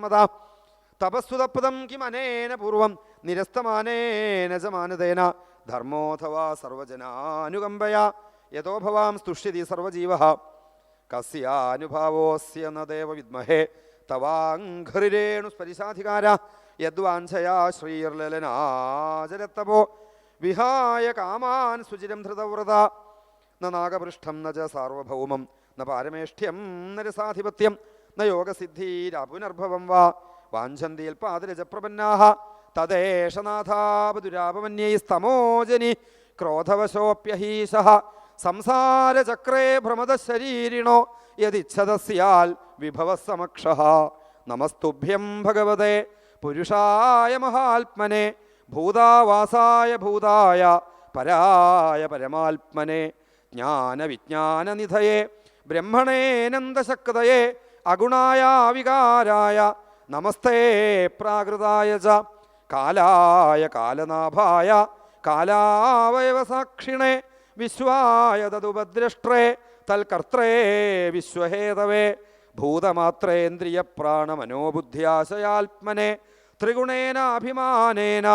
സമ്മത. തപസ്സുതപ്പദം കിമനേന പൂർവം? നിരസ്തമാനേന സമാനതേന മാനതേന ധർമ്മോഥവാ സർവജനാനുകമ്പയ. യഥോ ഭവാം സ്തുഷ്യതി സർവജീവ കസ്യാനുഭാവോസ്യ നദേവ ദേവ വിദ്മഹേ. തവാഘ്രിരേണു സ്പരിശാധികാര. യദ്വാഞ്ചയാ ശ്രീർലലനാചരത്തപോ. വിഹായ കാമാൻ സുചിരം ധൃതവ്രത. ന നാഗപൃഷ്ഠം ന ച സാർവഭൗമം. ന പാരമേഷ്ഠ്യം ന രസാധിപത്യം വാ. വാഞ്ചന്തിയിൽ പാതിരജപ്രപന്നാഹ തദ്ദേശനാഥാപുരാപമന്യൈ സ്തമോജനി. ക്രോധവശോപ്യഹീശ സംസാരചക്രേ ഭ്രമദശരീരിണോ. യദിച്ഛത സ്യാൽ വിഭവസമക്ഷः നമസ്തുഭ്യം ഭഗവതേ. പുരുഷായ മഹാത്മനെ. ഭൂതാവാസായ ഭൂതായ. പരായ പരമാത്മനെ. ജ്ഞാനവിജ്ഞാനനിധയെ. ബ്രഹ്മണേനന്ദശക്തയെ. അഗുണായ വികാരായ നമസ്തേ പ്രാകൃതായ ച കാലായ കാലനാഭായ കാലാവയവസാക്ഷിണേ വിശ്വായ തതുപദ്രഷ്ട്രേ തൽകർത്രേ വിശ്വഹേതവേ ഭൂതമാത്രേന്ദ്രിയ പ്രാണമനോബുദ്ധ്യാശയാത്മനെ ത്രിഗുണേനാഭിമാനേന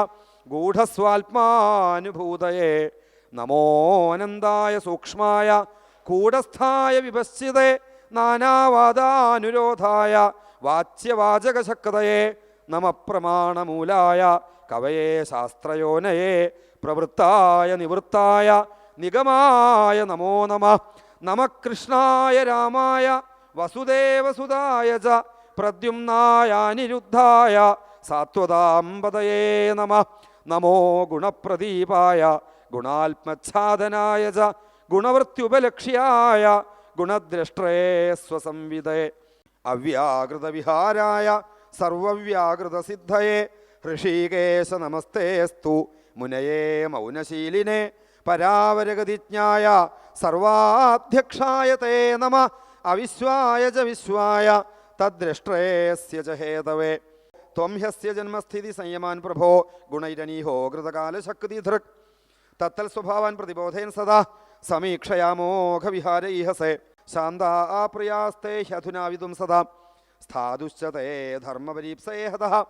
ഗൂഢസ്വാത്മാനുഭൂതയെ നമോനന്ദായ സൂക്ഷ്മായ കൂടസ്ഥായ വിപശ്ചിതേ നാനാവാദാനുരോധായ വാച്യവാചകശക്തയെ നമ പ്രമാണമൂലായ കവയെ ശാസ്ത്രയോനയെ പ്രവൃത്തായ നിവൃത്തായ നിഗമായ നമോ നമ. നമ കൃഷ്ണായ രാമായ വസുദേവസുതായ ച. പ്രദ്യുംനായാനിരുദ്ധായ സാത്വതാംബതയേ നമ. നമോ ഗുണപ്രദീപായ ഗുണാത്മച്ഛാദനായ ച. ഗുണവൃത്യുപലക്ഷ്യായ ഗുണദ്രഷ്ട്രേ സ്വസംവിദേ അവ്യാകൃതവിഹാരായ സർവവ്യാകൃതസിദ്ധയെ. ഋഷികേശ നമസ്തേസ്തു. മുനയേ മൗനശീലിനെ. പരാവരഗതിജ്ഞായ സർവാധ്യക്ഷായ തേ നമ. അവിശ്വായ ച വിശ്വായ. തദ്രഷ്ട്രേസ്യ ച ഹേതവേ. ത്വം ഹ്യസ്യ ജന്മസ്ഥിതി സംയമാൻ പ്രഭോ. ഗുണൈരനീഹോ കൃതകാലശക്തിധൃക് തത്തൽ സ്വഭാവാൻ പ്രതിബോധയൻ സദാ. സമീക്ഷയാമോഘവിഹാരൈഹസേ ശാന്താ പ്രിയാസ്തേ സദാ. സ്ഥാതുശ്ചതേ ധർമ്മപരീപ്സേഹത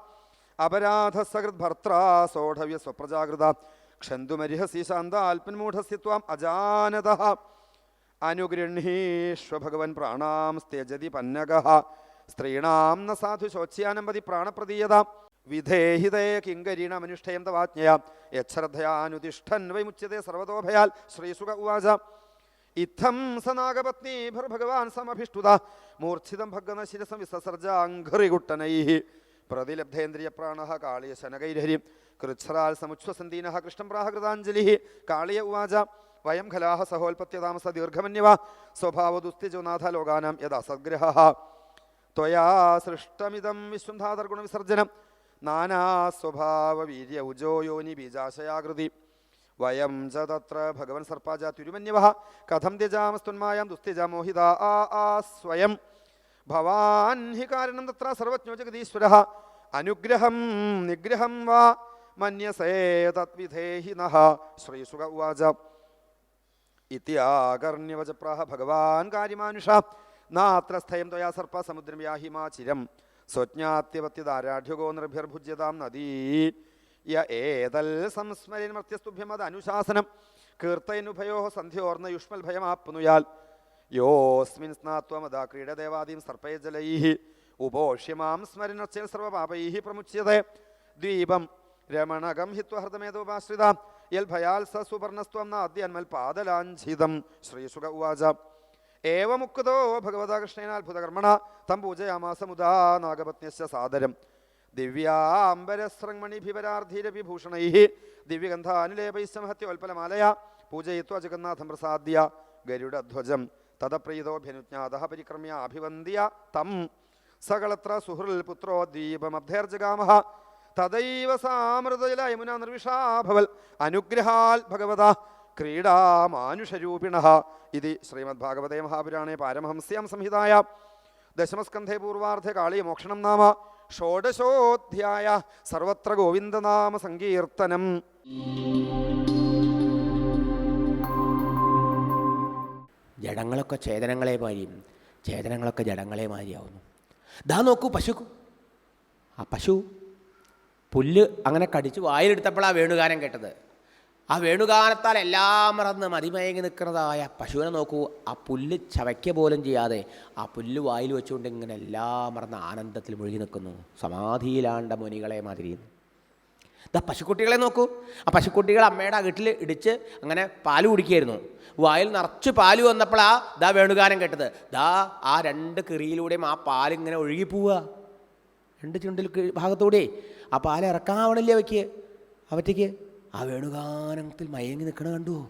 ധർമ്മപരീപ്സേ ഹതഃ. സോഢവ്യ സ്വപ്രജാകൃത. ക്ഷന്തുമരിഹസി ശാന്താൽപന്മൂഢസ്യ ത്വാം അജാനത. അനുഗൃഹീഷ്വ ഭഗവൻ പ്രാണാം സ്ത്യജതി പന്നക സ്ത്രീണാം ന സാധു ശോച്യാനമ്പതി പ്രാണപ്രദീയത. വിധേഹിതേ കിങ്കരീണ മനുഷ്ഠയം തവാജ്ഞയ യശ്രദ്ധയാനുതിഷ്ഠൻ വൈമുച്യത്തെ സർവതോഭയാൽ. ശ്രീസുഖ ഉവാച. ഇത്തം സനാഗപത്നീഭിർഭഗവാൻ സമഭിഷ്ടുത. മൂർച്ഛിതം ഭഗനശിരസം വിസസർജാഘ്രികുട്ടനൈ പ്രതിലബ്ധേന്ദ്രിയ പ്രാണ കാളിയ ശനകൈരഹരി. കൃച്ഛ്രാൽ സമുച്ഛ്വസന്തീന കൃഷ്ണം പ്രാഹകൃതാഞ്ജലി കാളിയ ഉവാച. വയം ഖലാഹ സഹോൽപത്യതാമസ ദീർഘമന്യവ. സ്വഭാവദുസ്തിജോ നാഥ ലോകാനാം യഥാ സദ്ഗ്രഹ ത്വയാ സൃഷ്ടമിതം വിശ്വംധാതർഗുണവിസർജനം നാനാ സ്വഭാവ വീര്യ ഉജോ യോനി ബീജാശയാകൃതി. വയം ച തത്ര ഭഗവൻ സർപ്പാജ തിരുമന്യവ. കഥം ത്യജാമസ്തുന്മായാം ദുസ്ത്യജാമോഹിത ആ ആ സ്വയം. ഭവാൻ ഹി കാരണം തത്ര സർവജ്ഞോ ജഗതീശ്വര അനുഗ്രഹം നിഗ്രഹം വാ. മന്യസേ തദ്വിധേഹി നഹ. ശ്രീസുഖ ഉവാച. ഇത്യാകർണ്യവചപ്രാഹ ഭഗവാൻ കാര്യമാനുഷ. നാത്ര സ്ഥയം ത്വയാ സർപ്പ സമുദ്രം യാഹിമാ ചിരം സ്വജ്ഞാത്യവത്യതാരാഢ്യഗോ നിർഭ്യർഭുജ്യതാം നദീ ഏതൽ സംസ്മരൻ അനുശാസനം. കീർത്തയനുഭയോ സന്ധ്യോർന്ന യുഷ്മൽ ഭയമാപ്നുയാൽ യോസ്മിൻ സ്നാത്വമതാ ക്രീഡദേവാദീം സർപ്പയജലൈ ഉപോഷ്യമാം സ്മരണച്ചേൽ സർവപാപൈ പ്രമുച്യത. ദ്വീപം രമണകം ഹിത്വഹൃതമേതോപാശ്രിത യൽ ഭയാൽ സ സുവർണസ്ത്വം നാദ്യന്മൽ പാദലാഞ്ചിതം ശ്രീസുക ഉവാച. ഏവമുക്തോ ഭഗവതാ കൃഷ്ണേന അത്ഭുതകർമ്മണ തം പൂജയാമാസമുദാ നാഗപത്നസ്യ സാദരം. ദിവ്യാംബരസ്രങ്മണിഭിവരാർദ്ധീരവിഭൂഷണൈ ദിവ്യഗന്ധാനുലേപൈശ്ചമഹത്യോൽപലമാലയ പൂജയിത്വ ജഗന്നാഥം പ്രസാദ്യ ഗരുഡധ്വജം. തദപ്രീതോഭ്യനുജ്ഞാത പരിക്രമ്യ അഭിവന്ദ്യ തം. സകളത്ര സുഹൃൽ പുത്രോ ദ്വീപമഭ്യർജഗാമ തദൈവ സാമൃതജല യമുന നിർവിഷാഭവൽ. അനുഗ്രഹാൽ ഭഗവത ക്രീഡാമാനുഷരൂപിണ ഇതി ശ്രീമദ്ഭാഗവതേ മഹാപുരാണേ പാരമഹംസ്യാം സംഹിതായ ദശമസ്കന്ധേ പൂർവാർദ്ധ കാളി മോക്ഷണം നാമ ഷോഡശോധ്യായ സർവത്ര ഗോവിന്ദനാമ സങ്കീർത്തനം. ജഡങ്ങളൊക്കെ ചേതനങ്ങളെ മാരിയും ചേതനങ്ങളൊക്കെ ജഡങ്ങളെ മാരിയാവുന്നു. ദാ നോക്കൂ പശു. ആ പശു പുല്ല് അങ്ങനെ കടിച്ച് വായിലെടുത്തപ്പോഴാണ് വേണുകാരം കേട്ടത്. ആ വേണുഗാനത്താൽ എല്ലാം മറന്ന് മതിമയങ്ങി നിൽക്കുന്നതായ പശുവിനെ നോക്കൂ. ആ പുല്ല് ചവയ്ക്ക പോലും ചെയ്യാതെ ആ പുല്ല് വായിൽ വെച്ചുകൊണ്ട് ഇങ്ങനെ എല്ലാം മറന്ന് ആനന്ദത്തിൽ മുഴുകി നിൽക്കുന്നു. സമാധിയിലാണ്ട മുനികളെ മാതിരി. ദാ പശുക്കുട്ടികളെ നോക്കൂ. ആ പശുക്കുട്ടികൾ അമ്മയുടെ വീട്ടിൽ ഇടിച്ച് അങ്ങനെ പാൽ കുടിക്കുകയായിരുന്നു. വായിൽ നിറച്ച് പാൽ വന്നപ്പോഴാ ദാ വേണുഗാനം കേട്ടത്. ദാ ആ രണ്ട് കിറിയിലൂടെയും ആ പാലിങ്ങനെ ഒഴുകിപ്പോവുക രണ്ട് ചുണ്ടിൽ ഭാഗത്തൂടെ ആ പാൽ ഇറക്കാവണില്ലേ അവയ്ക്ക്? അവറ്റയ്ക്ക്? ആ വേണുഗാനത്തിൽ മയങ്ങി നിൽക്കണ കണ്ടു.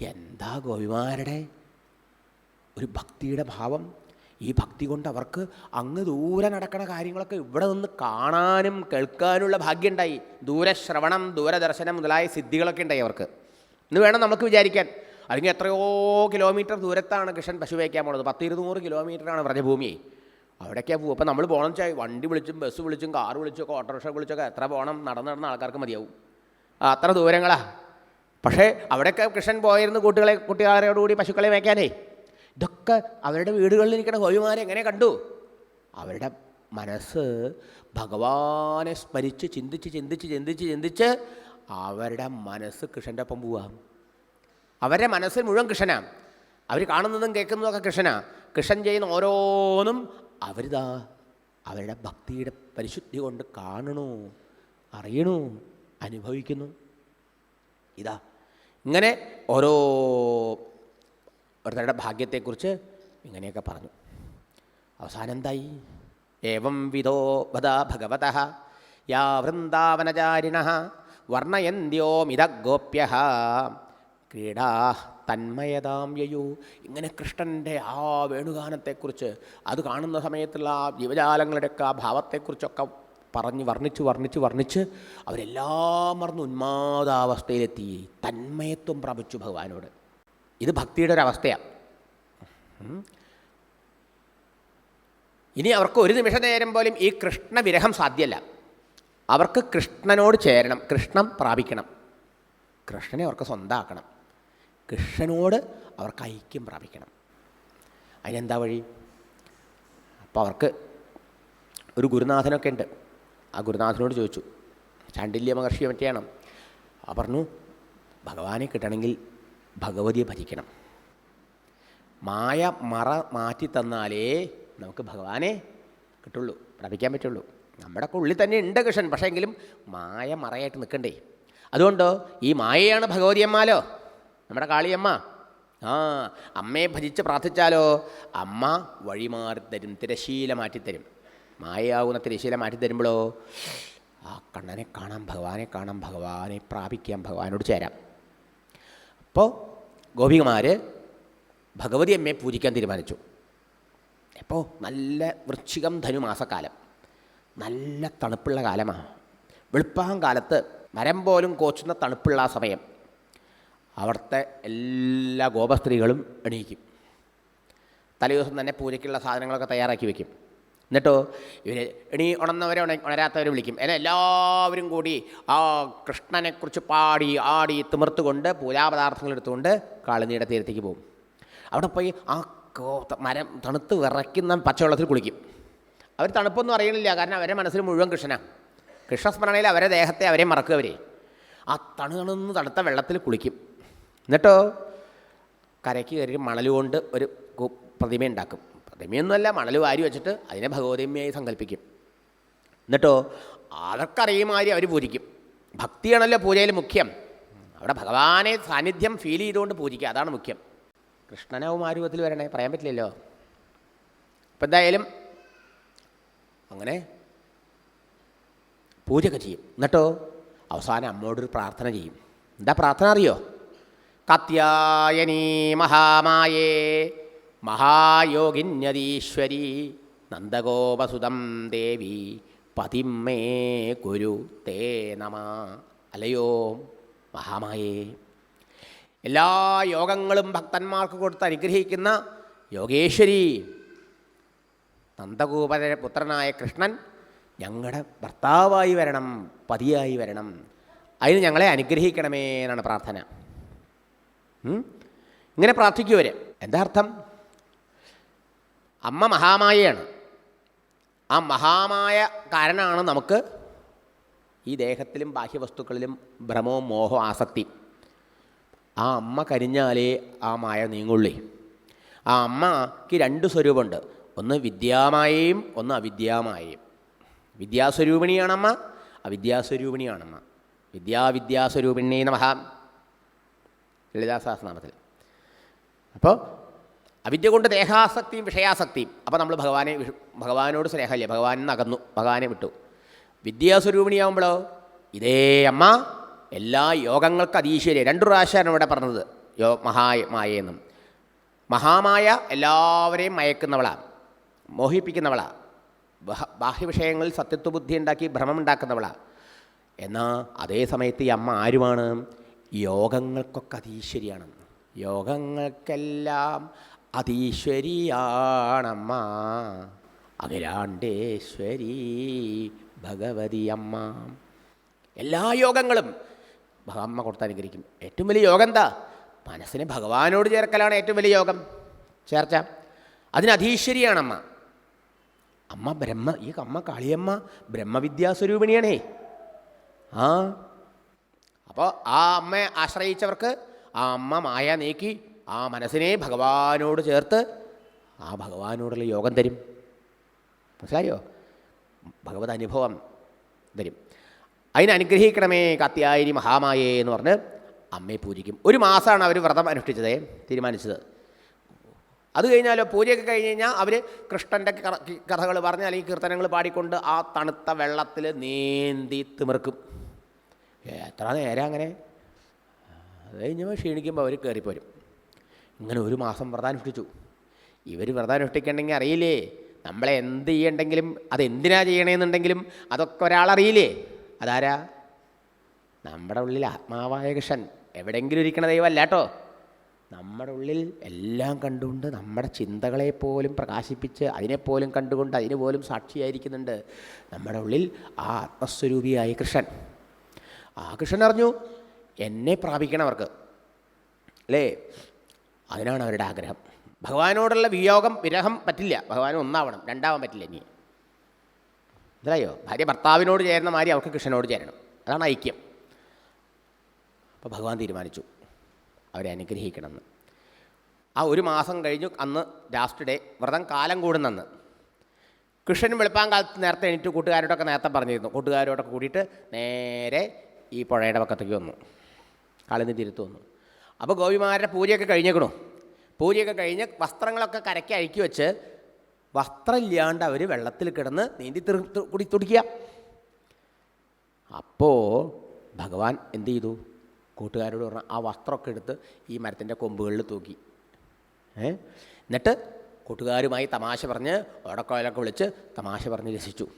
എന്താ ഗോപിമാരുടെ? ഒരു ഭക്തിയുടെ ഭാവം. ഈ ഭക്തി കൊണ്ട് അവർക്ക് അങ്ങ് ദൂരെ നടക്കണ കാര്യങ്ങളൊക്കെ ഇവിടെ നിന്ന് കാണാനും കേൾക്കാനുള്ള ഭാഗ്യം ഉണ്ടായി ദൂരശ്രവണം ദൂരദർശനം മുതലായ സിദ്ധികളൊക്കെ ഉണ്ടായി അവർക്ക്. ഇന്ന് വേണം നമുക്ക് വിചാരിക്കാൻ. അല്ലെങ്കിൽ എത്രയോ കിലോമീറ്റർ ദൂരത്താണ് കൃഷ്ണൻ പശു വയ്ക്കാൻ പോണത്. പത്ത് ഇരുന്നൂറ് കിലോമീറ്ററാണ് വ്രജഭൂമി. അവിടേക്കാണ് പോകും അപ്പോൾ നമ്മൾ പോകണം വെച്ചാൽ വണ്ടി വിളിച്ചും ബസ് വിളിച്ചും കാർ വിളിച്ചൊക്കെ ഓട്ടോറിക്ഷ വിളിച്ചൊക്കെ എത്ര പോകണം നടന്ന് നടന്ന ആൾക്കാർക്ക് മതിയാവും. അത്ര ദൂരങ്ങളാ. പക്ഷേ അവിടെയൊക്കെ കൃഷ്ണൻ പോയിരുന്നു കൂട്ടുകളെ കുട്ടികാരോടുകൂടി പശുക്കളെ മേയ്ക്കാനേ. ഇതൊക്കെ അവരുടെ വീടുകളിൽ ഇരിക്കുന്ന ഹോയിമാരെ എങ്ങനെ കണ്ടു? അവരുടെ മനസ്സ് ഭഗവാനെ സ്മരിച്ച് ചിന്തിച്ച് ചിന്തിച്ച് ചിന്തിച്ച് ചിന്തിച്ച് അവരുടെ മനസ്സ് കൃഷ്ണന്റെ ഒപ്പം പോവാം. അവരുടെ മനസ്സിൽ മുഴുവൻ കൃഷ്ണനാണ് അവർ കാണുന്നതും കേൾക്കുന്നതൊക്കെ കൃഷ്ണനാണ് കൃഷ്ണൻ ചെയ്യുന്ന ഓരോന്നും അവരിതാ. അവരുടെ ഭക്തിയുടെ പരിശുദ്ധി കൊണ്ട് കാണണു അറിയണു. അനുഭവിക്കുന്നു. ഇതാ. ഇങ്ങനെ ഓരോ ഒരുത്തരുടെ ഭാഗ്യത്തെക്കുറിച്ച് ഇങ്ങനെയൊക്കെ പറഞ്ഞു. അവസാനം എന്തായി ഏവം വിധോ വദ ഭഗവത യാ വൃന്ദാവനചാരിണ വർണയന്ത്യോമിത ഗോപ്യ ക്രീഡാ തന്മയതാം യയു. ഇങ്ങനെ കൃഷ്ണന്റെ ആ വേണുഗാനത്തെക്കുറിച്ച് അത് കാണുന്ന സമയത്തുള്ള ആ ജീവജാലങ്ങളുടെയൊക്കെ ആ ഭാവത്തെക്കുറിച്ചൊക്കെ പറഞ്ഞ് വർണിച്ച് വർണിച്ച് വർണിച്ച് അവരെല്ലാം മറന്ന് ഉന്മാദാവസ്ഥയിലെത്തി. തന്മയത്വം പ്രാപിച്ചു ഭഗവാനോട്. ഇത് ഭക്തിയുടെ ഒരവസ്ഥയാണ് ഇനി അവർക്ക് ഒരു നിമിഷ നേരം പോലും ഈ കൃഷ്ണ വിരഹം സാധ്യമല്ല അവർക്ക് കൃഷ്ണനോട് ചേരണം കൃഷ്ണം പ്രാപിക്കണം. കൃഷ്ണനെ അവർക്ക് സ്വന്തമാക്കണം കൃഷ്ണനോട് അവർക്ക് ഐക്യം പ്രാപിക്കണം. അതിനെന്താ വഴി? അപ്പോൾ അവർക്ക് ഒരു ഗുരുനാഥനൊക്കെ ഉണ്ട്. ആ ഗുരുനാഥനോട് ചോദിച്ചു ചാണ്ടില്യ മഹർഷിയെ പറ്റിയാണ് ആ പറഞ്ഞു ഭഗവാനെ കിട്ടണമെങ്കിൽ ഭഗവതിയെ ഭജിക്കണം. മായ മറ മാറ്റി തന്നാലേ നമുക്ക് ഭഗവാനെ കിട്ടുള്ളൂ പ്രാപിക്കാൻ പറ്റുള്ളൂ. നമ്മുടെ ഉള്ളിൽ തന്നെ ഉണ്ട് കൃഷ്ണൻ പക്ഷേ എങ്കിലും മായ മറയായിട്ട് നിൽക്കണ്ടേ? അതുകൊണ്ടോ ഈ മായയാണ് ഭഗവതിയമ്മാലോ നമ്മുടെ കാളിയമ്മ? ആ അമ്മയെ ഭജിച്ച് പ്രാർത്ഥിച്ചാലോ? അമ്മ വഴിമാറി തരും തിരശീല മാറ്റിത്തരും. മായയാകുന്ന തിരശീല മാറ്റിത്തരുമ്പോഴോ ആ കണ്ണനെ കാണാം ഭഗവാനെ കാണാം ഭഗവാനെ പ്രാപിക്കാം ഭഗവാനോട് ചേരാം. അപ്പോൾ ഗോപികമാർ ഭഗവതി അമ്മയെ പൂജിക്കാൻ തീരുമാനിച്ചു. അപ്പോൾ നല്ല വൃശ്ചികം ധനുമാസക്കാലം നല്ല തണുപ്പുള്ള കാലമാണ് വെളുപ്പാം കാലത്ത് മരം പോലും കോച്ചുന്ന തണുപ്പുള്ള ആ സമയം. അവിടുത്തെ എല്ലാ ഗോപസ്ത്രീകളും എണീക്കും. തലേദിവസം തന്നെ പൂജയ്ക്കുള്ള സാധനങ്ങളൊക്കെ തയ്യാറാക്കി വെക്കും. എന്നിട്ടോ? ഇവർ ഇനി ഉണർന്നവരെ ഉണ ഉണരാത്തവരെ വിളിക്കും. എന്നെ എല്ലാവരും കൂടി ആ കൃഷ്ണനെക്കുറിച്ച് പാടി ആടി തിമിർത്തുകൊണ്ട് പൂജാപദാർത്ഥങ്ങൾ എടുത്തുകൊണ്ട് കാളിനീടെ തീരത്തേക്ക് പോകും. അവിടെ പോയി ആ മരം തണുത്ത് വിറയ്ക്കുന്ന പച്ചവെള്ളത്തിൽ കുളിക്കും. അവർ തണുപ്പൊന്നും അറിയണില്ല കാരണം അവരെ മനസ്സിൽ മുഴുവൻ കൃഷ്ണനാണ് കൃഷ്ണസ്മരണയിൽ അവരെ ദേഹത്തെ അവരെ മറക്കുക ആ തണുതണുന്ന് തണുത്ത വെള്ളത്തിൽ കുളിക്കും. എന്നിട്ടോ? കരയ്ക്ക് കയറി മണൽ കൊണ്ട് ഒരു പ്രതിമ ഉണ്ടാക്കും പ്രതിമയൊന്നുമല്ല മണൽ വാരി വെച്ചിട്ട് അതിനെ ഭഗവതിയമ്മയായി സങ്കല്പിക്കും. എന്നിട്ടോ അതൊക്കറിയുമാതിരി അവർ പൂജിക്കും. ഭക്തിയാണല്ലോ പൂജയിൽ മുഖ്യം. അവിടെ ഭഗവാനെ സാന്നിധ്യം ഫീൽ ചെയ്തുകൊണ്ട് പൂജിക്കുക അതാണ് മുഖ്യം. കൃഷ്ണനാവും ആ രൂപത്തിൽ വരണേ പറയാൻ പറ്റില്ലല്ലോ. അപ്പം എന്തായാലും അങ്ങനെ പൂജയൊക്കെ ചെയ്യും. എന്നിട്ടോ അവസാനം അമ്മോടൊരു പ്രാർത്ഥന ചെയ്യും. എന്താ പ്രാർത്ഥന അറിയോ? കത്യായനീ മഹാമായേ. മഹായോഗിന്യതീശ്വരി നന്ദഗോപസുതം ദേവി പതിമേ ഗുരു തേ നമ. അലയോ മഹാമായേ. എല്ലാ യോഗങ്ങളും ഭക്തന്മാർക്ക് കൊടുത്ത് അനുഗ്രഹിക്കുന്ന യോഗേശ്വരി നന്ദഗോപര പുത്രനായ കൃഷ്ണൻ ഞങ്ങളുടെ ഭർത്താവായി വരണം പതിയായി വരണം. അതിന് ഞങ്ങളെ അനുഗ്രഹിക്കണമേ എന്നാണ് പ്രാർത്ഥന? ഇങ്ങനെ പ്രാർത്ഥിക്കുവരെ എന്താ അർത്ഥം? അമ്മ മഹാമായയാണ്. ആ മഹാമായ കാരണമാണ് നമുക്ക് ഈ ദേഹത്തിലും ബാഹ്യവസ്തുക്കളിലും ഭ്രമവും മോഹവും ആസക്തി. ആ അമ്മ കരിഞ്ഞാലേ ആ മായ നീങ്ങുള്ളേ. ആ അമ്മയ്ക്ക് രണ്ട് സ്വരൂപമുണ്ട്. ഒന്ന് വിദ്യാമായയും ഒന്ന് അവിദ്യാമായയും. വിദ്യാസ്വരൂപിണിയാണമ്മ അവിദ്യാസ്വരൂപിണിയാണമ്മ. വിദ്യാവിദ്യാസ്വരൂപിണി നമഃ ലളിതാസാസനാമത്തിൽ അപ്പോൾ അവിദ്യ കൊണ്ട് ദേഹാസക്തിയും വിഷയാസക്തിയും. അപ്പോൾ നമ്മൾ ഭഗവാനെ ഭഗവാനോട് സ്നേഹമില്ല? ഭഗവാനിൽ നിന്ന് അകന്നു ഭഗവാനെ വിട്ടു. വിദ്യാസ്വരൂപിണിയാവുമ്പോഴോ ഇതേ അമ്മ എല്ലാ യോഗങ്ങൾക്ക് അതീശ്വര്യ. രണ്ടു പ്രാവശ്യമാണ് ഇവിടെ പറഞ്ഞത്. യോ മഹായ മായെന്നും. മഹാമായ എല്ലാവരെയും മയക്കുന്നവളാണ് മോഹിപ്പിക്കുന്നവളാണ് ബഹ- ബാഹ്യവിഷയങ്ങളിൽ സത്യത്വബുദ്ധി ഉണ്ടാക്കി ഭ്രമമുണ്ടാക്കുന്നവളാണ് എന്നാൽ അതേ സമയത്ത് ഈ അമ്മ ആരുമാണ്? യോഗങ്ങൾക്കൊക്കെ അതീശ്വരിയാണ്. യോഗങ്ങൾക്കെല്ലാം അതീശ്വരിയാണമ്മ. അഖിലാണ്ടേശ്വരി ഭഗവതി അമ്മ എല്ലാ യോഗങ്ങളും അമ്മ കൊടുത്ത് അനുഗ്രഹിക്കും. ഏറ്റവും വലിയ യോഗം എന്താ? മനസ്സിനെ ഭഗവാനോട് ചേർക്കലാണ് ഏറ്റവും വലിയ യോഗം. ചേർച്ച. അതിന് അധീശ്വരിയാണമ്മ. അമ്മ ബ്രഹ്മ ഈ അമ്മ കാളിയമ്മ ബ്രഹ്മവിദ്യാസ്വരൂപിണിയാണേ. ആ. അപ്പോൾ ആ അമ്മയെ ആശ്രയിച്ചവർക്ക് ആ അമ്മ മായ നീക്കി ആ മനസ്സിനെ ഭഗവാനോട് ചേർത്ത് ആ ഭഗവാനോടുള്ള യോഗം തരും. മനസ്സിലായോ? ഭഗവത് അനുഭവം തരും. അതിനനുഗ്രഹിക്കണമേ അനുഗ്രഹിക്കണമേ മഹാമായേ എന്ന് പറഞ്ഞ് അമ്മയെ പൂജിക്കും. ഒരു മാസമാണ് അവർ വ്രതം അനുഷ്ഠിച്ചത് തീരുമാനിച്ചത്. അത് കഴിഞ്ഞാലോ പൂജയൊക്കെ കഴിഞ്ഞ് കഴിഞ്ഞാൽ അവർ കൃഷ്ണന്റെ കഥകൾ പറഞ്ഞ് അല്ലെങ്കിൽ കീർത്തനങ്ങൾ പാടിക്കൊണ്ട് ആ തണുത്ത വെള്ളത്തിൽ നീന്തി തിമിർക്കും. എത്ര നേരം അങ്ങനെ? അത് കഴിഞ്ഞപ്പോൾ ക്ഷീണിക്കുമ്പോൾ അവർ കയറിപ്പോരും ഇങ്ങനെ ഒരു മാസം വ്രതം അനുഷ്ഠിച്ചു ഇവർ വ്രതം അനുഷ്ഠിക്കണമെങ്കിൽ അറിയില്ലേ? നമ്മളെ എന്ത് ചെയ്യണ്ടെങ്കിലും അതെന്തിനാ ചെയ്യണമെന്നുണ്ടെങ്കിലും അതൊക്കെ ഒരാളറിയില്ലേ അതാരാ? നമ്മുടെ ഉള്ളിൽ ആത്മാവായ കൃഷ്ണൻ. എവിടെയെങ്കിലും ഇരിക്കണ ദൈവമല്ല കേട്ടോ. നമ്മുടെ ഉള്ളിൽ എല്ലാം കണ്ടുകൊണ്ട് നമ്മുടെ ചിന്തകളെ പോലും പ്രകാശിപ്പിച്ച് അതിനെപ്പോലും കണ്ടുകൊണ്ട് അതിന് പോലും സാക്ഷിയായിരിക്കുന്നുണ്ട് നമ്മുടെ ഉള്ളിൽ ആ ആത്മസ്വരൂപിയായ കൃഷ്ണൻ. ആ കൃഷ്ണൻ അറിഞ്ഞു എന്നെ പ്രാപിക്കണവർക്ക് അല്ലേ? അതിനാണ് അവരുടെ ആഗ്രഹം. ഭഗവാനോടുള്ള വിയോഗം വിരഹം പറ്റില്ല. ഭഗവാൻ ഒന്നാവണം രണ്ടാവാൻ പറ്റില്ല ഇനി. മനസ്സിലായോ? ഭാര്യ ഭർത്താവിനോട് ചേരുന്ന മാതിരി അവർക്ക് കൃഷ്ണനോട് ചേരണം. അതാണ് ഐക്യം. അപ്പോൾ ഭഗവാൻ തീരുമാനിച്ചു. അവരെ അനുഗ്രഹിക്കണമെന്ന്. ആ ഒരു മാസം കഴിഞ്ഞു. അന്ന് ലാസ്റ്റ് ഡേ വ്രതം കാലം കൂടുന്നെന്ന്. കൃഷ്ണൻ വെളുപ്പാൻ കാലത്ത് നേരത്തെ എണീറ്റ് കൂട്ടുകാരോടൊക്കെ നേരത്തെ പറഞ്ഞിരുന്നു. കൂട്ടുകാരോടൊക്കെ കൂടിയിട്ട് നേരെ ഈ പുഴയുടെ പക്കത്തേക്ക് വന്നു. കാളിന് തിരുത്തു വന്നു. അപ്പോൾ ഗോപിമാരുടെ പൂജയൊക്കെ കഴിഞ്ഞേക്കണോ. പൂജയൊക്കെ കഴിഞ്ഞ് വസ്ത്രങ്ങളൊക്കെ കരയ്ക്ക് അഴുക്കി വെച്ച് വസ്ത്രമില്ലാണ്ട് അവർ വെള്ളത്തിൽ കിടന്ന് നീന്തി തെറി കുടി തുടിക്കുക. അപ്പോൾ ഭഗവാൻ എന്ത് ചെയ്തു? കൂട്ടുകാരോട് പറഞ്ഞു ആ വസ്ത്രമൊക്കെ എടുത്ത് ഈ മരത്തിന്റെ കൊമ്പുകളിൽ തൂക്കി. ഏ? എന്നിട്ട് കൂട്ടുകാരുമായി തമാശ പറഞ്ഞ് ഓടക്കോലൊക്കെ വിളിച്ച് തമാശ പറഞ്ഞ് രസിച്ചു.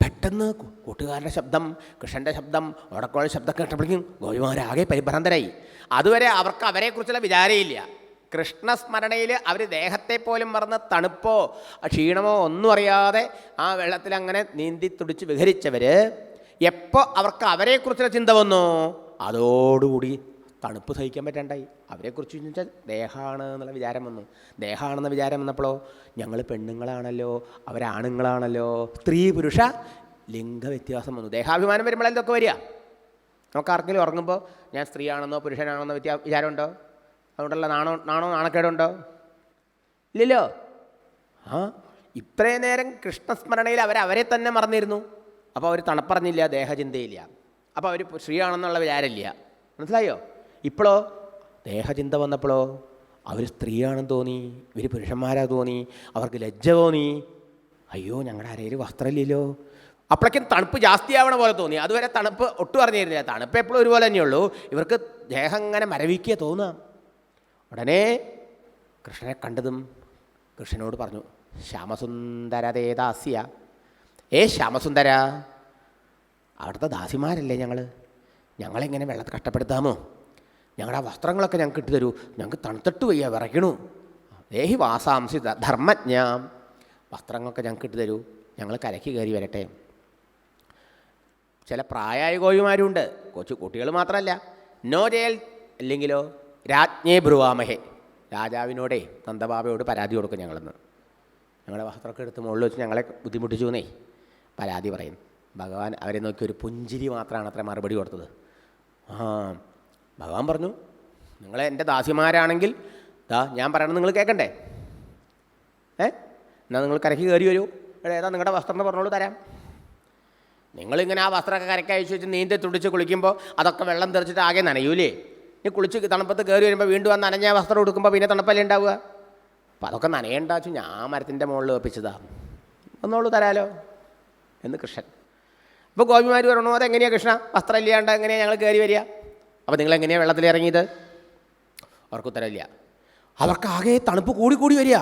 പെട്ടെന്ന് കൂട്ടുകാരുടെ ശബ്ദം കൃഷ്ണന്റെ ശബ്ദം ഓടക്കോഴ ശബ്ദം കേട്ടപ്പോഴേക്കും ഗോപിമാരാകെ പരിഭ്രാന്തരായി. അതുവരെ അവർക്ക് അവരെക്കുറിച്ചുള്ള വിചാരമില്ല. കൃഷ്ണസ്മരണയിൽ അവർ ദേഹത്തെ പോലും മറന്ന് തണുപ്പോ ക്ഷീണമോ ഒന്നും അറിയാതെ ആ വെള്ളത്തിൽ അങ്ങനെ നീന്തി തുടിച്ച് വിഹരിച്ചവർ എപ്പോൾ അവർക്ക് അവരെക്കുറിച്ചുള്ള ചിന്ത വന്നോ? അതോടുകൂടി തണുപ്പ് സഹിക്കാൻ പറ്റണ്ടായി. അവരെക്കുറിച്ച് ചോദിച്ചാൽ ദേഹമാണ് എന്നുള്ള വിചാരം വന്നു. ദേഹമാണെന്ന വിചാരം വന്നപ്പോഴോ ഞങ്ങൾ പെണ്ണുങ്ങളാണല്ലോ അവരാണുങ്ങളാണല്ലോ സ്ത്രീ പുരുഷ ലിംഗ വ്യത്യാസം വന്നു. ദേഹാഭിമാനം വരുമ്പോൾ എന്തൊക്കെ വരിക? നമുക്ക് ആർക്കെങ്കിലും ഉറങ്ങുമ്പോൾ ഞാൻ സ്ത്രീയാണെന്നോ പുരുഷനാണെന്നോ വ്യത്യാ വിചാരമുണ്ടോ? അതുകൊണ്ടുള്ള നാണോ നാണോ നാണക്കേടുണ്ടോ? ഇല്ലല്ലോ. ആ ഇത്രയും നേരം കൃഷ്ണസ്മരണയിൽ അവർ അവരെ തന്നെ മറന്നിരുന്നു. അപ്പോൾ അവർ തണുപ്പറഞ്ഞില്ല ദേഹചിന്തയില്ല. അപ്പോൾ അവർ സ്ത്രീയാണെന്നുള്ള വിചാരമില്ല. മനസ്സിലായോ? ഇപ്പോഴോ ദേഹചിന്ത വന്നപ്പോഴോ അവർ സ്ത്രീയാണെന്ന് തോന്നി ഇവർ പുരുഷന്മാരാ തോന്നി അവർക്ക് ലജ്ജ തോന്നി. അയ്യോ ഞങ്ങളുടെ അരയിൽ വസ്ത്രമില്ലല്ലോ. അപ്പോഴേക്കും തണുപ്പ് ജാസ്തിയാവണ പോലെ തോന്നി. അതുവരെ തണുപ്പ് ഒട്ടും അറിഞ്ഞിരുന്നില്ല. തണുപ്പ് എപ്പോഴും ഒരുപോലെ തന്നെയുള്ളൂ. ഇവർക്ക് ദേഹം ഇങ്ങനെ മരവിക്കുക തോന്നാം. ഉടനെ കൃഷ്ണനെ കണ്ടതും കൃഷ്ണനോട് പറഞ്ഞു ശ്യാമസുന്ദര ശ്യാമസുന്ദരതേദാസ്യ ഏ ശ്യാമസുന്ദര അവിടുത്തെ ദാസിമാരല്ലേ ഞങ്ങൾ ഞങ്ങളെങ്ങനെ വെള്ളത്തിൽ കഷ്ടപ്പെടുത്താമോ? ഞങ്ങളുടെ വസ്ത്രങ്ങളൊക്കെ ഞങ്ങൾക്ക് ഇട്ട് തരൂ. ഞങ്ങൾക്ക് തണുത്തിട്ട് വയ്യ വിറയ്ക്കണു. ദേഹി വാസാംസി ധർമ്മജ്ഞാം. വസ്ത്രങ്ങളൊക്കെ ഞങ്ങൾക്ക് ഇട്ട് തരൂ. ഞങ്ങൾ കരയ്ക്ക് കയറി വരട്ടെ. ചില പ്രായമായ കോഴിമാരുണ്ട് കൊച്ചു കുട്ടികൾ മാത്രമല്ല നോ ജയൽ അല്ലെങ്കിലോ രാജ്ഞേ ബ്രുവാമഹേ. രാജാവിനോടേ നന്ദബാബയോട് പരാതി കൊടുക്കും ഞങ്ങളെന്ന്. ഞങ്ങളുടെ വസ്ത്രമൊക്കെ എടുത്ത് മുകളിൽ വെച്ച് ഞങ്ങളെ ബുദ്ധിമുട്ടിച്ചു എന്നേ പരാതി പറയും ഭഗവാൻ അവരെ നോക്കി ഒരു പുഞ്ചിരി മാത്രമാണ് അത്ര മറുപടി കൊടുത്തത്. ആ ഭഗവാൻ പറഞ്ഞു നിങ്ങൾ എന്റെ ദാസിമാരാണെങ്കിൽ ദാ ഞാൻ പറയണത് നിങ്ങൾ കേൾക്കണ്ടേ? ഏ? എന്നാൽ നിങ്ങൾ കരയ്ക്ക് കയറി വരൂ. ഏതാ നിങ്ങളുടെ വസ്ത്രം എന്ന് പറഞ്ഞോളൂ തരാം. നിങ്ങളിങ്ങനെ ആ വസ്ത്രമൊക്കെ കരയ്ക്ക് അയച്ചു വെച്ച് നീന്തി തുടിച്ച് കുളിക്കുമ്പോൾ അതൊക്കെ വെള്ളം തെറിച്ചിട്ട് ആകെ നനയൂലേ? ഇനി കുളിച്ച് തണുപ്പത്ത് കയറി വരുമ്പോൾ വീണ്ടും ആ നനഞ്ഞ വസ്ത്രം എടുക്കുമ്പോൾ പിന്നെ തണുപ്പല്ലേ ഉണ്ടാവുക? അപ്പം അതൊക്കെ നനയേണ്ട വെച്ചു ഞാൻ മരത്തിന്റെ മുകളിൽ വെപ്പിച്ചതാ. ഒന്നോളൂ തരാലോ. എന്ന് കൃഷ്ണൻ. ഇപ്പോൾ ഗോപിമാർ പറഞ്ഞു അതെങ്ങനെയാണ് കൃഷ്ണ? വസ്ത്രം ഇല്ലാണ്ട് എങ്ങനെയാണ് ഞങ്ങൾ കയറി വരിക? അപ്പോൾ നിങ്ങൾ എങ്ങനെയാണ് വെള്ളത്തിൽ ഇറങ്ങിയത്? അവർക്ക് ഉത്തരവില്ല അവർക്കാകെ തണുപ്പ് കൂടി കൂടി വരിക.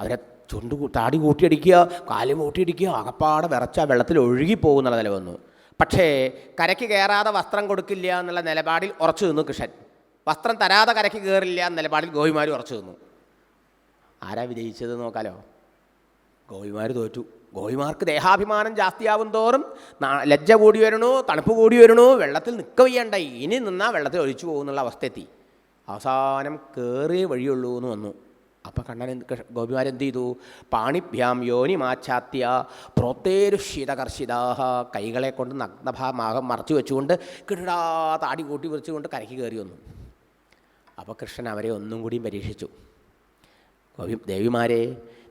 അവരെ ചുണ്ട് താടി കൂട്ടിയടിക്കുക കാൽ കൂട്ടിയടിക്കുക അകപ്പാടെ വിറച്ച വെള്ളത്തിൽ ഒഴുകി പോകുന്നുള്ള നില വന്നു. പക്ഷേ കരയ്ക്ക് കയറാതെ വസ്ത്രം കൊടുക്കില്ല എന്നുള്ള നിലപാടിൽ ഉറച്ചു നിന്നു കൃഷ്ണൻ. വസ്ത്രം തരാതെ കരയ്ക്ക് കയറില്ല എന്ന നിലപാടിൽ ഗോപിമാർ ഉറച്ചു നിന്നു. ആരാ വിജയിച്ചത് നോക്കാലോ? ഗോപിമാർ തോറ്റു. ഗോപിമാർക്ക് ദേഹാഭിമാനം ജാസ്തിയാവും തോറും ലജ്ജ കൂടി വരണു തണുപ്പ് കൂടി വരണു വെള്ളത്തിൽ നിൽക്ക വയ്യണ്ടായി ഇനി നിന്നാൽ വെള്ളത്തിൽ ഒഴിച്ചു പോകുന്നുള്ള അവസ്ഥ എത്തി അവസാനം കയറിയേ വഴിയുള്ളൂ എന്ന് വന്നു. അപ്പോൾ കണ്ണൻ ഗോപിമാരെന്ത് ചെയ്തു? പാണിഭ്യാം യോനി മാച്ചാത്യ പ്രോത്തേരുഷിതകർഷിതാഹ കൈകളെ കൊണ്ട് നഗ്നഭാഗം മറച്ചു വെച്ചുകൊണ്ട് കിടാ താടി കൂട്ടി വിളിച്ചുകൊണ്ട് കരക്കി കയറി വന്നു. അപ്പോൾ കൃഷ്ണൻ അവരെ ഒന്നും കൂടിയും പരീക്ഷിച്ചു. ഗോപി ദേവിമാരെ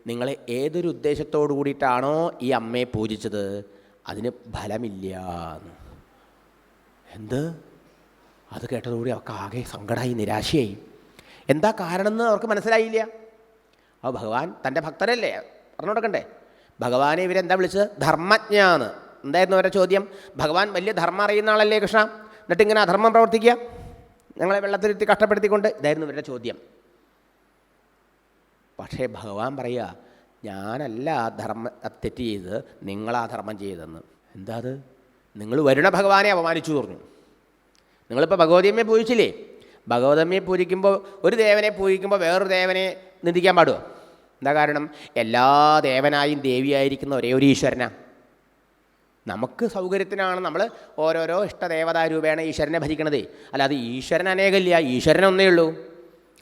നിങ്ങളെ ഏതൊരു ഉദ്ദേശത്തോടു കൂടിയിട്ടാണോ ഈ അമ്മയെ പൂജിച്ചത്? അതിന് ഫലമില്ല. എന്ത്? അത് കേട്ടതോടുകൂടി അവർക്ക് ആകെ സങ്കടമായി നിരാശയായി. എന്താ കാരണം എന്ന് അവർക്ക് മനസ്സിലായില്ല. അപ്പോൾ ഭഗവാൻ തന്റെ ഭക്തരല്ലേ? പറഞ്ഞു കൊടുക്കണ്ടേ? ഭഗവാനെ ഇവരെന്താ വിളിച്ചത്? ധർമ്മജ്ഞാന്ന്. എന്തായിരുന്നു അവരുടെ ചോദ്യം? ഭഗവാൻ വലിയ ധർമ്മം അറിയുന്ന ആളല്ലേ കൃഷ്ണ? എന്നിട്ട് ഇങ്ങനെ അധർമ്മം പ്രവർത്തിക്കുക? ഞങ്ങളെ വെള്ളത്തിലിരുത്തി കഷ്ടപ്പെടുത്തിക്കൊണ്ട് ഇതായിരുന്നു ഇവരുടെ ചോദ്യം. പക്ഷേ ഭഗവാൻ പറയുക ഞാനല്ല ആ ധർമ്മ തെറ്റ് ചെയ്ത് നിങ്ങളാ ധർമ്മം ചെയ്തെന്ന് എന്താ അത്? നിങ്ങൾ വരുണ ഭഗവാനെ അപമാനിച്ചു പറഞ്ഞു. നിങ്ങളിപ്പോൾ ഭഗവതിയമ്മയെ പൂജിച്ചില്ലേ? ഭഗവതമ്മയെ പൂജിക്കുമ്പോൾ ഒരു ദേവനെ പൂജിക്കുമ്പോൾ വേറൊരു ദേവനെ നിന്ദിക്കാൻ പാടുമോ എന്താ കാരണം? എല്ലാ ദേവനായും ദേവിയായിരിക്കുന്ന ഒരേ ഒരു ഈശ്വരനാ. നമുക്ക് സൗകര്യത്തിനാണ് നമ്മൾ ഓരോരോ ഇഷ്ടദേവതാ രൂപേണ ഈശ്വരനെ ഭജിക്കണത്. അല്ലാതെ ഈശ്വരൻ അനേകമില്ല ഈശ്വരൻ ഒന്നേ ഉള്ളൂ.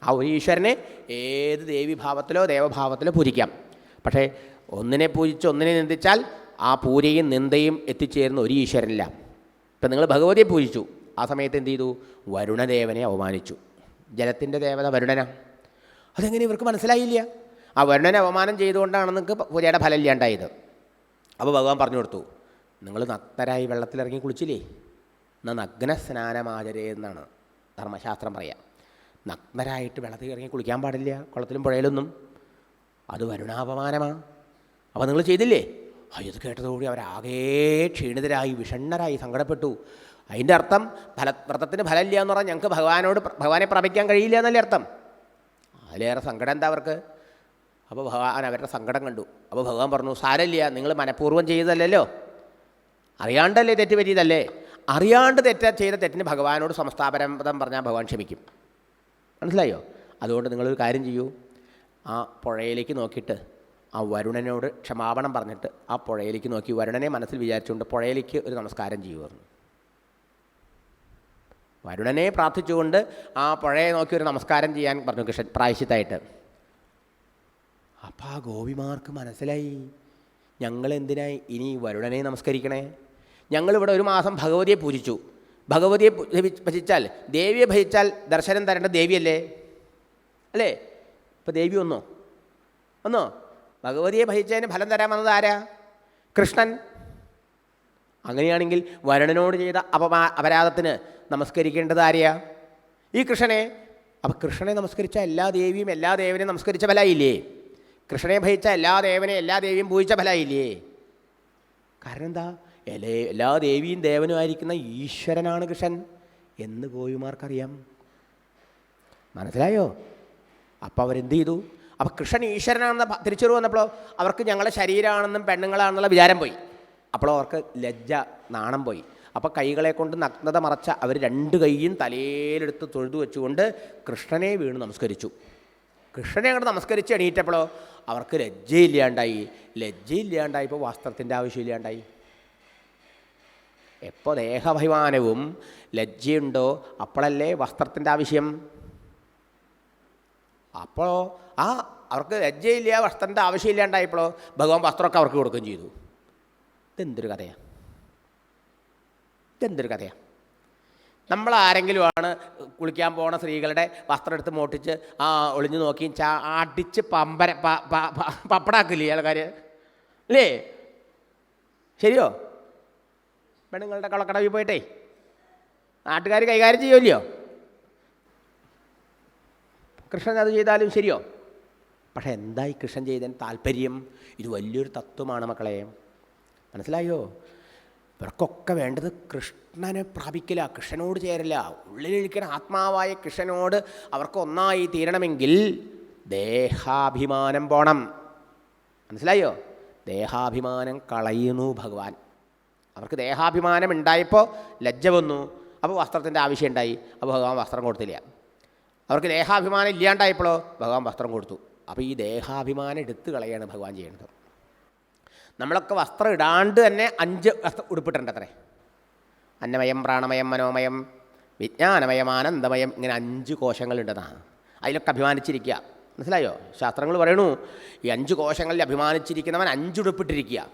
ആ ഒരു ഈശ്വരനെ ഏത് ദേവീഭാവത്തിലോ ദേവഭാവത്തിലോ പൂജിക്കാം. പക്ഷേ ഒന്നിനെ പൂജിച്ച് ഒന്നിനെ നിന്ദിച്ചാൽ ആ പൂജയും നിന്ദയും എത്തിച്ചേരുന്ന ഒരു ഈശ്വരനില്ല. ഇപ്പം നിങ്ങൾ ഭഗവതിയെ പൂജിച്ചു. ആ സമയത്ത് എന്ത് ചെയ്തു? വരുണദേവനെ അവമാനിച്ചു ജലത്തിന്റെ ദേവത വരുണന. അതെങ്ങനെ ഇവർക്ക് മനസ്സിലായില്ല? ആ വരുണനെ അവമാനം ചെയ്തുകൊണ്ടാണ് നിങ്ങൾക്ക് പൂജയുടെ ഫലം ഇല്ലാണ്ടായത്. അപ്പോൾ ഭഗവാൻ പറഞ്ഞു കൊടുത്തു നിങ്ങൾ നഗ്നരായി വെള്ളത്തിലിറങ്ങി കുളിച്ചില്ലേ? എന്നാൽ നഗ്ന സ്നാനമാചരേ എന്നാണ് ധർമ്മശാസ്ത്രം പറയാം. നഗ്നരായിട്ട് വെള്ളത്തിൽ ഇറങ്ങി കുളിക്കാൻ പാടില്ല കുളത്തിലും പുഴയിലൊന്നും. അത് വരുണാപമാനമാണ് അപ്പോൾ നിങ്ങൾ ചെയ്തില്ലേ? ആ ഇത് കേട്ടതോടുകൂടി അവരാകെ ക്ഷീണിതരായി വിഷണ്ണരായി സങ്കടപ്പെട്ടു. അതിന്റെ അർത്ഥം ഫല വ്രതത്തിന് ഫലമില്ല എന്ന് പറഞ്ഞാൽ ഞങ്ങൾക്ക് ഭഗവാനോട് ഭഗവാനെ പ്രാപിക്കാൻ കഴിയില്ല എന്നല്ലേ അർത്ഥം? അതിലേറെ സങ്കടം എന്താ അവർക്ക്? അപ്പോൾ ഭഗവാൻ അവരുടെ സങ്കടം കണ്ടു. അപ്പോൾ ഭഗവാൻ പറഞ്ഞു സാരമില്ല നിങ്ങൾ മനഃപൂർവം ചെയ്തതല്ലല്ലോ. അറിയാണ്ടല്ലേ തെറ്റ് പറ്റിയതല്ലേ? അറിയാണ്ട് തെറ്റ ചെയ്ത തെറ്റിന് ഭഗവാനോട് സംസ്ഥാപനം പറഞ്ഞാൽ ഭഗവാൻ ക്ഷമിക്കും. മനസ്സിലായോ? അതുകൊണ്ട് നിങ്ങളൊരു കാര്യം ചെയ്യൂ. ആ പുഴയിലേക്ക് നോക്കിയിട്ട് ആ വരുണനോട് ക്ഷമാപണം പറഞ്ഞിട്ട് ആ പുഴയിലേക്ക് നോക്കി വരുണനെ മനസ്സിൽ വിചാരിച്ചുകൊണ്ട് പുഴയിലേക്ക് ഒരു നമസ്കാരം ചെയ്യുമായിരുന്നു വരുണനെ പ്രാർത്ഥിച്ചുകൊണ്ട് ആ പുഴയെ നോക്കി ഒരു നമസ്കാരം ചെയ്യാൻ പറഞ്ഞു കൃഷ്ണൻ പ്രായശ്യത്തായിട്ട് അപ്പം ആ ഗോപിമാർക്ക് മനസ്സിലായി. ഞങ്ങൾ എന്തിനായി ഇനി വരുണനെ നമസ്കരിക്കണേ? ഞങ്ങളിവിടെ ഒരു മാസം ഭഗവതിയെ പൂജിച്ചു. ഭഗവതിയെ ഭജിച്ചാൽ ദേവിയെ ഭജിച്ചാൽ ദർശനം തരേണ്ട ദേവിയല്ലേ? അല്ലേ? ഇപ്പം ദേവി ഒന്നോ ഒന്നോ ഭഗവതിയെ ഭജിച്ചതിന് ഫലം തരാൻ വന്നത് ആരാ? കൃഷ്ണൻ. അങ്ങനെയാണെങ്കിൽ വരുണനോട് ചെയ്ത അപമാ അപരാധത്തിന് നമസ്കരിക്കേണ്ടത് ആരെയാ? ഈ കൃഷ്ണനെ. അപ്പം കൃഷ്ണനെ നമസ്കരിച്ച എല്ലാ ദേവിയും എല്ലാ ദേവനെയും നമസ്കരിച്ച ഫലമായില്ലേ കൃഷ്ണനെ ഭജിച്ച എല്ലാ ദേവനെയും എല്ലാ ദേവിയും പൂജിച്ച ഫലമായില്ലേ കാരണം എന്താ? എല്ലാ ദേവിയും ദേവനുമായിരിക്കുന്ന ഈശ്വരനാണ് കൃഷ്ണൻ എന്ന് ഗോപിമാർക്കറിയാം. മനസ്സിലായോ? അപ്പോൾ അവരെന്ത് ചെയ്തു? അപ്പോൾ കൃഷ്ണൻ ഈശ്വരനാണെന്ന് തിരിച്ചറിവ് വന്നപ്പോൾ അവർക്ക് ഞങ്ങളുടെ ശരീരമാണെന്നും പെണ്ണുങ്ങളാണെന്നുള്ള വിചാരം പോയി. അപ്പോൾ അവർക്ക് ലജ്ജ നാണം പോയി. അപ്പോൾ കൈകളെ കൊണ്ട് നഗ്നത മറച്ച അവർ രണ്ട് കൈയും തലയിലെടുത്ത് തൊഴുതു വെച്ചുകൊണ്ട് കൃഷ്ണനെ വീണ് നമസ്കരിച്ചു. കൃഷ്ണനെ അങ്ങോട്ട് നമസ്കരിച്ച് എണീറ്റപ്പോഴോ അവർക്ക് ലജ്ജയില്ലാണ്ടായി. ലജ്ജയില്ലാണ്ടായപ്പോൾ വസ്ത്രത്തിന്റെ ആവശ്യമില്ലാണ്ടായി. എപ്പോൾ ദേഹാഭിമാനവും ലജ്ജയുണ്ടോ? അപ്പോഴല്ലേ വസ്ത്രത്തിന്റെ ആവശ്യം അപ്പോൾ ആ അവർക്ക് ലജ്ജയില്ല വസ്ത്രത്തിന്റെ ആവശ്യമില്ലാണ്ടായപ്പോഴോ ഭഗവാൻ വസ്ത്രമൊക്കെ അവർക്ക് കൊടുക്കുകയും ചെയ്തു. ഇതെന്തൊരു കഥയാണ് ഇതെന്തൊരു കഥയാണ് നമ്മൾ ആരെങ്കിലും ആണ് കുളിക്കാൻ പോണ സ്ത്രീകളുടെ വസ്ത്രം എടുത്ത് മോട്ടിച്ച് ആ ഒളിഞ്ഞു നോക്കി അടിച്ച് പമ്പര പപ്പടാക്കില്ലേ ആൾക്കാർ അല്ലേ ശരിയോ? പെണ്ണുങ്ങളുടെ കളക്കടവിൽ പോയിട്ടേ. നാട്ടുകാർ കൈകാര്യം ചെയ്യുമല്ലോ കൃഷ്ണൻ അത് ചെയ്താലും ശരിയോ? പക്ഷേ എന്തായി കൃഷ്ണൻ ചെയ്തതിന് താല്പര്യം? ഇത് വലിയൊരു തത്വമാണ് മക്കളെ. മനസ്സിലായോ? ഇവർക്കൊക്കെ വേണ്ടത് കൃഷ്ണനെ പ്രാപിക്കില്ല കൃഷ്ണനോട് ചേരില്ല ഉള്ളിലിരിക്കുന്ന ആത്മാവായ കൃഷ്ണനോട് അവർക്ക് ഒന്നായി തീരണമെങ്കിൽ ദേഹാഭിമാനം പോണം. മനസ്സിലായോ? ദേഹാഭിമാനം കളയുന്നു ഭഗവാൻ. അവർക്ക് ദേഹാഭിമാനം ഉണ്ടായപ്പോൾ ലജ്ജ വന്നു. അപ്പോൾ വസ്ത്രത്തിന്റെ ആവശ്യം ഉണ്ടായി അപ്പോൾ ഭഗവാൻ വസ്ത്രം കൊടുത്തില്ല. അവർക്ക് ദേഹാഭിമാനം ഇല്ലാണ്ടായപ്പോഴോ ഭഗവാൻ വസ്ത്രം കൊടുത്തു. അപ്പോൾ ഈ ദേഹാഭിമാനം എടുത്തു കളയാണ് ഭഗവാൻ ചെയ്യുന്നത് നമ്മളൊക്കെ വസ്ത്രം ഇടാണ്ട് തന്നെ അഞ്ച് വസ്ത്രം ഉടുപ്പിട്ടുണ്ട് അത്രേ അന്നമയം പ്രാണമയം മനോമയം വിജ്ഞാനമയം ആനന്ദമയം ഇങ്ങനെ അഞ്ച് കോശങ്ങളുണ്ടെന്നാണ് അതിലൊക്കെ അഭിമാനിച്ചിരിക്കുക. മനസ്സിലായോ? ശാസ്ത്രങ്ങൾ പറയണു ഈ അഞ്ച് കോശങ്ങളിൽ അഭിമാനിച്ചിരിക്കുന്നവൻ അഞ്ചുടുപ്പിട്ടിരിക്കുക